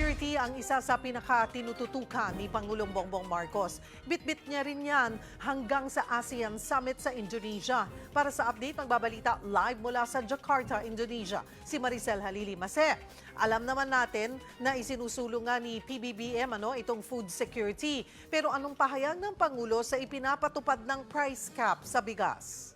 security ang isa sa pinaka-tinututukan ni Pangulong Bongbong Marcos. Bitbit niya rin yan hanggang sa ASEAN Summit sa Indonesia. Para sa update, magbabalita live mula sa Jakarta, Indonesia, si Maricel Halili Mase. Alam naman natin na isinusulong nga ni PBBM ano, itong food security. Pero anong pahayag ng Pangulo sa ipinapatupad ng price cap sa bigas?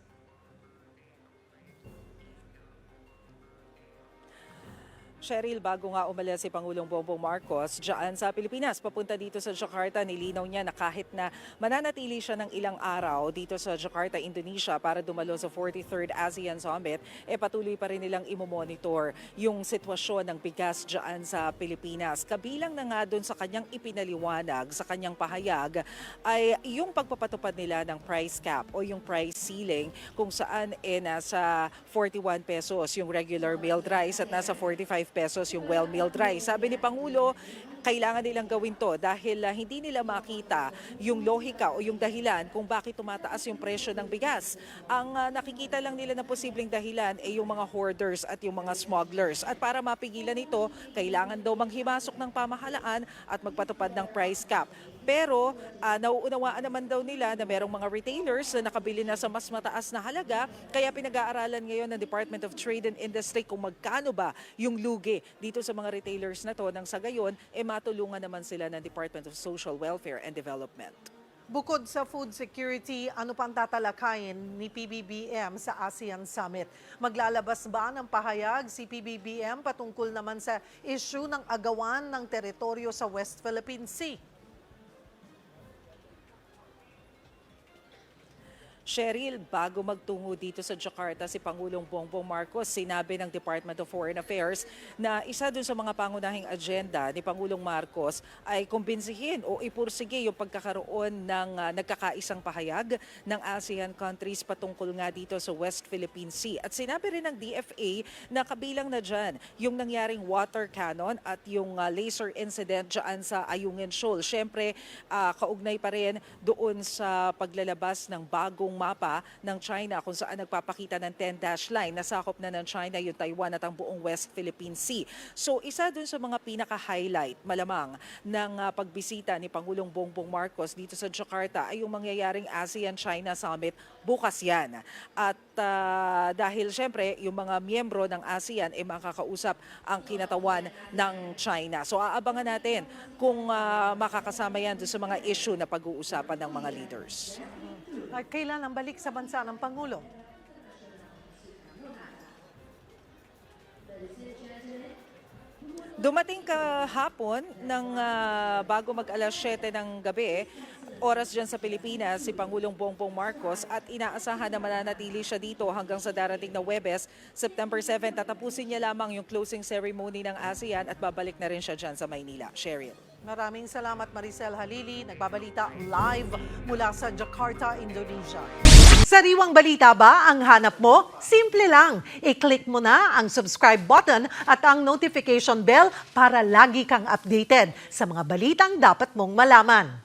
Cheryl, bago nga umalis si Pangulong Bongbong Marcos dyan sa Pilipinas, papunta dito sa Jakarta, nilinaw niya na kahit na mananatili siya ng ilang araw dito sa Jakarta, Indonesia para dumalo sa 43rd ASEAN Summit, eh patuloy pa rin nilang imomonitor yung sitwasyon ng bigas dyan sa Pilipinas. Kabilang na nga doon sa kanyang ipinaliwanag, sa kanyang pahayag, ay yung pagpapatupad nila ng price cap o yung price ceiling kung saan eh nasa 41 pesos yung regular milled rice at nasa 45 pesos yung well milled rice. Sabi ni Pangulo, kailangan nilang gawin to dahil ah, hindi nila makita yung lohika o yung dahilan kung bakit tumataas yung presyo ng bigas. Ang ah, nakikita lang nila na posibleng dahilan ay yung mga hoarders at yung mga smugglers. At para mapigilan ito, kailangan daw manghimasok ng pamahalaan at magpatupad ng price cap. Pero ah, nauunawaan naman daw nila na merong mga retailers na nakabili na sa mas mataas na halaga, kaya pinag-aaralan ngayon ng Department of Trade and Industry kung magkano ba yung lugi dito sa mga retailers na to nang sa gayon, eh matulungan naman sila ng Department of Social Welfare and Development. Bukod sa food security, ano pang tatalakayin ni PBBM sa ASEAN Summit? Maglalabas ba ng pahayag si PBBM patungkol naman sa issue ng agawan ng teritoryo sa West Philippine Sea? Cheryl, bago magtungo dito sa Jakarta si Pangulong Bongbong Marcos, sinabi ng Department of Foreign Affairs na isa dun sa mga pangunahing agenda ni Pangulong Marcos ay kumbinsihin o ipursige yung pagkakaroon ng ah, nagkakaisang pahayag ng ASEAN countries patungkol nga dito sa West Philippine Sea. At sinabi rin ng DFA na kabilang na dyan yung nangyaring water cannon at yung ah, laser incident dyan sa Ayungin Shoal. Siyempre, ah, kaugnay pa rin doon sa paglalabas ng bagong mapa ng China kung saan nagpapakita ng 10-dash line na sakop na ng China yung Taiwan at ang buong West Philippine Sea. So isa dun sa mga pinaka-highlight malamang ng ah, pagbisita ni Pangulong Bongbong Marcos dito sa Jakarta ay yung mangyayaring ASEAN-China Summit bukas yan. At ah, dahil syempre yung mga miyembro ng ASEAN ay makakausap ang kinatawan ng China. So aabangan natin kung ah, makakasama yan sa mga issue na pag-uusapan ng mga leaders. At kailan ang balik sa bansa ng Pangulo? Dumating kahapon ng ah, bago mag alas 7 ng gabi, oras dyan sa Pilipinas, si Pangulong Bongbong Marcos at inaasahan na mananatili siya dito hanggang sa darating na Webes, September 7. Tatapusin niya lamang yung closing ceremony ng ASEAN at babalik na rin siya dyan sa Maynila. Cheryl. Maraming salamat Maricel Halili, nagbabalita live mula sa Jakarta, Indonesia. Sariwang balita ba ang hanap mo? Simple lang. I-click mo na ang subscribe button at ang notification bell para lagi kang updated sa mga balitang dapat mong malaman.